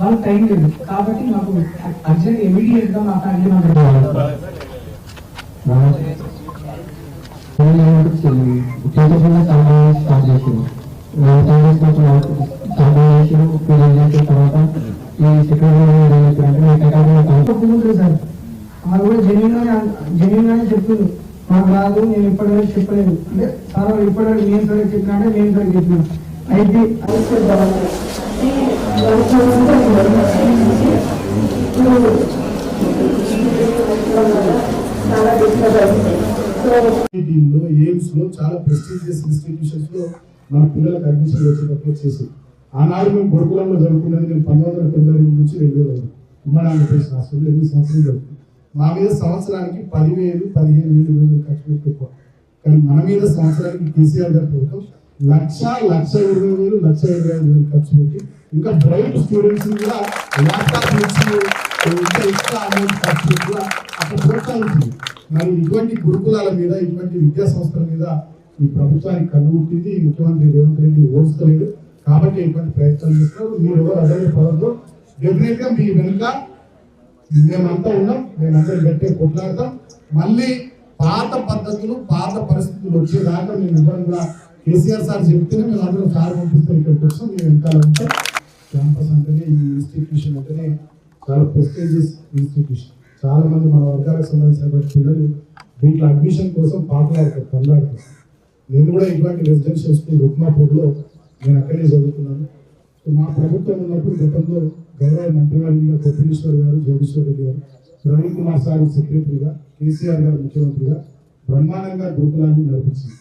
చాలా టైం లేదు. కాబట్టి నాకు అర్జెంట్ ఇమీడియట్గా నాకు ఫ్యామిలీ మెంబర్ స్టార్ట్ చేసింది చేసిన తర్వాత ఈ సెక్రటరీ సార్. వాళ్ళు కూడా జెన్యున్ జెన్యున్ గానే మాకు రాదు నేను ఇప్పటివరకు చెప్పలేదు. అంటే సార్ ఇప్పటివరకు నేను సరే చెప్పినా అంటే నేను సరే చెప్పినా. అయితే లో ఎయిమ్స్లో చాలా ప్రెస్టీజియస్ ఇన్స్టిట్యూషన్స్లో మన పిల్లలకు అడ్మిషన్ వచ్చేటప్పుడు చేసి ఆనాడు మేము గురుకులంలో చదువుకున్నది నేను పంతొమ్మిది వందల తొంభై రెండు నుంచి రెండు వేల వరకు ఉమ్మడి ఆంధ్రప్రదేశ్ రాష్ట్రంలో ఎనిమిది సంవత్సరాలు చదువుకున్నాం. మా మీద సంవత్సరానికి పదివేలు పదిహేను వేలు వేలు ఖర్చు పెట్టి కానీ మన మీద సంవత్సరానికి కేసీఆర్ గారి ప్రభుత్వం లక్ష లక్ష ఇరవై వేలు లక్ష ఇరవై ఐదు వేలు ఖర్చు పెట్టి ఇంకా బ్రైట్ స్టూడెంట్స్ కూడా ల్యాప్టాప్ ఇచ్చి ఇంకా ఎక్స్ట్రా అమౌంట్ ఖర్చు పెట్టి కూడా అక్కడ ప్రోత్సహించింది. మరి ఇటువంటి గురుకులాల మీద ఇటువంటి విద్యా సంస్థల మీద ఈ ప్రభుత్వానికి కనుగొట్టింది ముఖ్యమంత్రి రేవంత్ రెడ్డి ఓడుస్తలేడు కాబట్టి ఇటువంటి ప్రయత్నాలు చేస్తున్నారు. మీరు ఎవరు అదే పదంలో డెఫినెట్గా మీ వెనుక మేమంతా ఉన్నాం. మేమందరం అందరం గట్టిగా కొట్లాడతాం. మళ్ళీ పాత పద్ధతులు పాత పరిస్థితులు వచ్చేదాకా మేము ఇవ్వడం కూడా కేసీఆర్ సార్ చెప్తేనే మేము అందరం సార్ పంపిస్తాం ఇక్కడికి వచ్చాం. మేము వెనకాల ఉంటాం క్యాంపస్ అంటేనే ఈ ఇన్స్టిట్యూషన్ అంటేనే చాలా ప్రెస్టేజియస్ ఇన్స్టిట్యూషన్ చాలా మంది మన వర్గాలకు సంబంధించినటువంటి పిల్లలు దీంట్లో అడ్మిషన్ కోసం పాటలాడతారు తల్లాడతారు. నేను కూడా ఇటువంటి రెసిడెన్షియల్ స్కూల్ రుక్మాపూర్లో నేను అక్కడే చదువుతున్నాను సో మా ప్రభుత్వం ఉన్నప్పుడు గతంలో గౌరవ మంత్రివర్యులుగా కొప్పలేశ్వర్ గారు జోగేశ్వర్ రెడ్డి గారు ప్రవీణ్ కుమార్ సార్ సెక్రటరీగా కేసీఆర్ గారు ముఖ్యమంత్రిగా బ్రహ్మాండంగా గురుకులాన్ని నడిపించింది